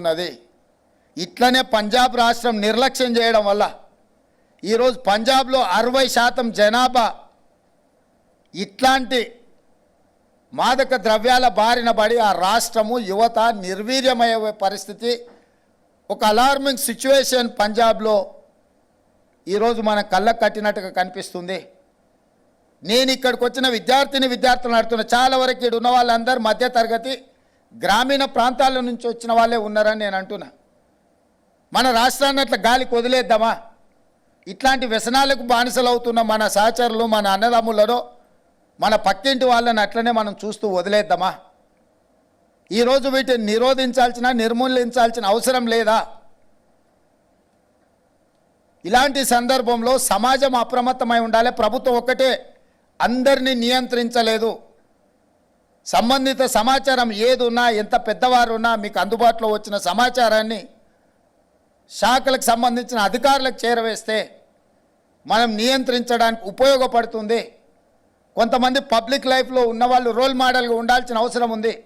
ఉన్నది. ఇట్లనే పంజాబ్ రాష్ట్రం నిర్లక్ష్యం చేయడం వల్ల ఈరోజు పంజాబ్లో అరవై శాతం జనాభా ఇట్లాంటి మాదక ద్రవ్యాల బారిన పడి ఆ రాష్ట్రము యువత నిర్వీర్యమయ్యే పరిస్థితి. ఒక అలార్మింగ్ సిచ్యువేషన్ పంజాబ్లో ఈరోజు మన కళ్ళకు కట్టినట్టుగా కనిపిస్తుంది. నేను ఇక్కడికి వచ్చిన విద్యార్థిని విద్యార్థులు నడుతున్న చాలా వరకు ఇక్కడ ఉన్న వాళ్ళందరూ మధ్య తరగతి గ్రామీణ ప్రాంతాల నుంచి వచ్చిన వాళ్ళే ఉన్నారని నేను అంటున్నా. మన రాష్ట్రాన్ని అట్లా గాలికి వదిలేద్దామా ఇట్లాంటి వ్యసనాలకు బానిసలు అవుతున్న మన సహచరులు మన అన్నదమ్ములను మన పక్కింటి వాళ్ళని అట్లనే మనం చూస్తూ వదిలేద్దామా? ఈరోజు వీటిని నిరోధించాల్సిన నిర్మూలించాల్సిన అవసరం లేదా? ఇలాంటి సందర్భంలో సమాజం అప్రమత్తమై ఉండాలి. ప్రభుత్వం ఒక్కటే అందరినీ నియంత్రించలేదు. సంబంధిత సమాచారం ఏది ఉన్నా ఎంత పెద్దవారు ఉన్నా మీకు అందుబాటులో వచ్చిన సమాచారాన్ని శాఖలకు సంబంధించిన అధికారులకు చేరవేస్తే మనం నియంత్రించడానికి ఉపయోగపడుతుంది. కొంతమంది పబ్లిక్ లైఫ్లో ఉన్నవాళ్ళు రోల్ మోడల్గా ఉండాల్సిన అవసరం ఉంది.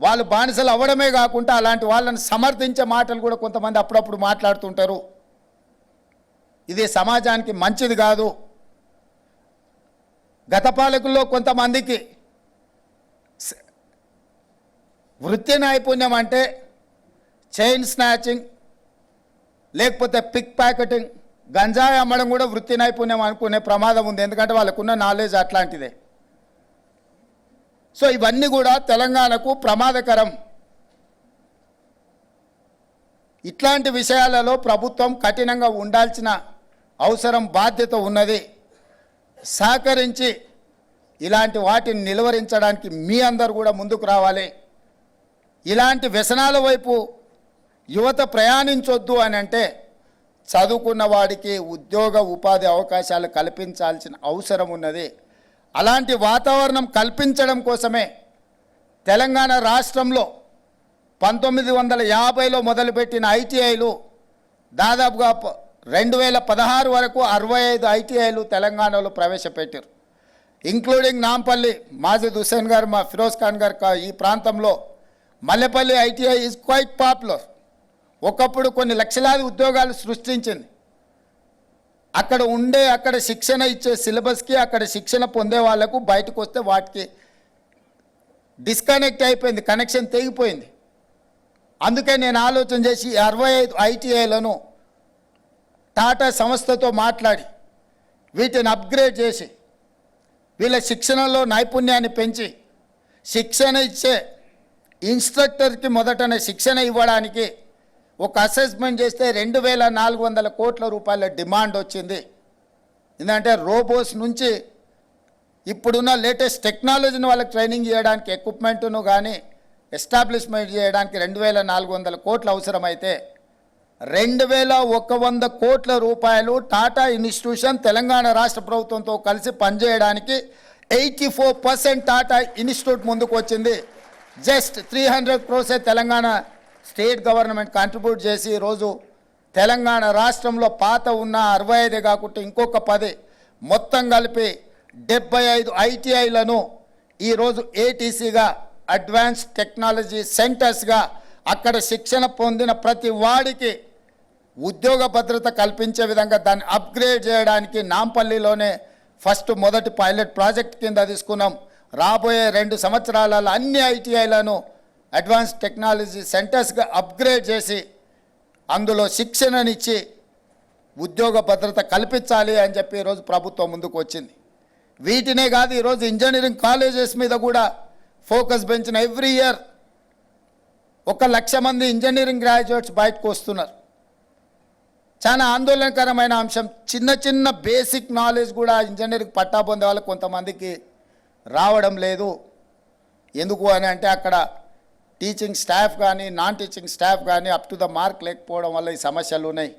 వాళ్ళు బానిసలు అవ్వడమే కాకుండా అలాంటి వాళ్ళని సమర్థించే మాటలు కూడా కొంతమంది అప్పుడప్పుడు మాట్లాడుతుంటారు. ఇది సమాజానికి మంచిది కాదు. గత పాలకుల్లో కొంతమందికి స- వృత్తి నైపుణ్యం అంటే చైన్ స్నాచింగ్ లేకపోతే పిక్ ప్యాకెటింగ్ గంజాయి అమ్మడం కూడా వృత్తి నైపుణ్యం అనుకునే ప్రమాదం ఉంది. ఎందుకంటే వాళ్ళకున్న నాలెడ్జ్ అట్లాంటిదే. సో ఇవన్నీ కూడా తెలంగాణకు ప్రమాదకరం. ఇట్లాంటి విషయాలలో ప్రభుత్వం కఠినంగా ఉండాల్సిన అవసరం బాధ్యత ఉన్నది. సహకరించి ఇలాంటి వాటిని నిలువరించడానికి మీ అందరు కూడా ముందుకు రావాలి. ఇలాంటి వ్యసనాల వైపు యువత ప్రయాణించొద్దు అని అంటే చదువుకున్న వాడికి ఉద్యోగ ఉపాధి అవకాశాలు కల్పించాల్సిన అవసరం ఉన్నది. అలాంటి వాతావరణం కల్పించడం కోసమే తెలంగాణ రాష్ట్రంలో పంతొమ్మిది వందల యాభైలో మొదలుపెట్టిన ఐటీఐలు దాదాపుగా రెండు వేల పదహారు వరకు అరవై ఐదు ఐటీఐలు తెలంగాణలో ప్రవేశపెట్టారు ఇంక్లూడింగ్ నాంపల్లి మాజిద్ హుసేన్ గారు మా ఫిరోజ్ ఖాన్ గారు కా- ఈ ప్రాంతంలో Mallepalli ITI is quite popular ఒకప్పుడు కొన్ని లక్షలాది ఉద్యోగాలు సృష్టించింది. అక్కడ ఉండే అక్కడ శిక్షణ ఇచ్చే సిలబస్కి అక్కడ శిక్షణ పొందే వాళ్ళకు బయటకు వస్తే వాటికి డిస్కనెక్ట్ అయిపోయింది కనెక్షన్ తెగిపోయింది. అందుకే నేను ఆలోచన చేసి అరవై ఐదు ఐటీఐలను టాటా సంస్థతో మాట్లాడి వీటిని అప్గ్రేడ్ చేసి వీళ్ళ శిక్షణలో నైపుణ్యాన్ని పెంచి శిక్షణ ఇచ్చే ఇన్స్ట్రక్టర్కి మొదటనే శిక్షణ ఇవ్వడానికి ఒక అసెస్మెంట్ చేస్తే రెండు వేల నాలుగు వందల కోట్ల రూపాయల డిమాండ్ వచ్చింది. ఎందుకంటే రోబోస్ నుంచి ఇప్పుడున్న లేటెస్ట్ టెక్నాలజీని వాళ్ళకి ట్రైనింగ్ చేయడానికి ఎక్విప్మెంట్ను కానీ ఎస్టాబ్లిష్మెంట్ చేయడానికి రెండు వేల నాలుగు వందల కోట్లు అవసరమైతే రెండు వేల ఒక వంద కోట్ల రూపాయలు టాటా ఇన్స్టిట్యూషన్ తెలంగాణ రాష్ట్ర ప్రభుత్వంతో కలిసి పనిచేయడానికి eighty four percent Tata institute ముందుకు వచ్చింది. Just three hundred crores Telangana state government contribute చేసి ఈరోజు తెలంగాణ రాష్ట్రంలో పాత ఉన్న అరవై ఐదే కాకుండా ఇంకొక పది మొత్తం కలిపి డెబ్బై ఐదు ఐటీఐలను ఈరోజు ఏటీసీగా అడ్వాన్స్ టెక్నాలజీ సెంటర్స్గా అక్కడ శిక్షణ పొందిన ప్రతి వాడికి ఉద్యోగ భద్రత కల్పించే విధంగా దాన్ని అప్గ్రేడ్ చేయడానికి నాంపల్లిలోనే ఫస్ట్ మొదటి పైలట్ ప్రాజెక్ట్ కింద తీసుకున్నాం. రాబోయే రెండు సంవత్సరాలలో అన్ని ఐటీఐలను అడ్వాన్స్ టెక్నాలజీ సెంటర్స్గా అప్గ్రేడ్ చేసి అందులో శిక్షణనిచ్చి ఉద్యోగ భద్రత కల్పించాలి అని చెప్పి ఈరోజు ప్రభుత్వం ముందుకు వచ్చింది. వీటినే కాదు ఈరోజు ఇంజనీరింగ్ కాలేజెస్ మీద కూడా ఫోకస్ పెంచిన ఎవ్రీ ఇయర్ ఒక లక్ష మంది ఇంజనీరింగ్ గ్రాడ్యుయేట్స్ బయటకు వస్తున్నారు. చాలా ఆందోళనకరమైన అంశం చిన్న చిన్న బేసిక్ నాలెడ్జ్ కూడా ఇంజనీరింగ్ పట్టా పొందే వాళ్ళు కొంతమందికి రావడం లేదు. ఎందుకు అని అంటే అక్కడ టీచింగ్ స్టాఫ్ కానీ నాన్ టీచింగ్ స్టాఫ్ కానీ అప్ టు ద మార్క్ లేకపోవడం వల్ల ఈ సమస్యలు ఉన్నాయి.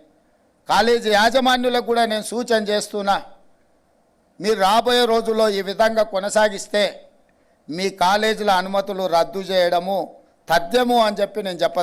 కాలేజీ యాజమాన్యులకు కూడా నేను సూచన చేస్తున్నా. మీరు రాబోయే రోజుల్లో ఈ విధంగా కొనసాగిస్తే మీ కాలేజీల అనుమతులు రద్దు చేయడము తథ్యము అని చెప్పి నేను చెప్ప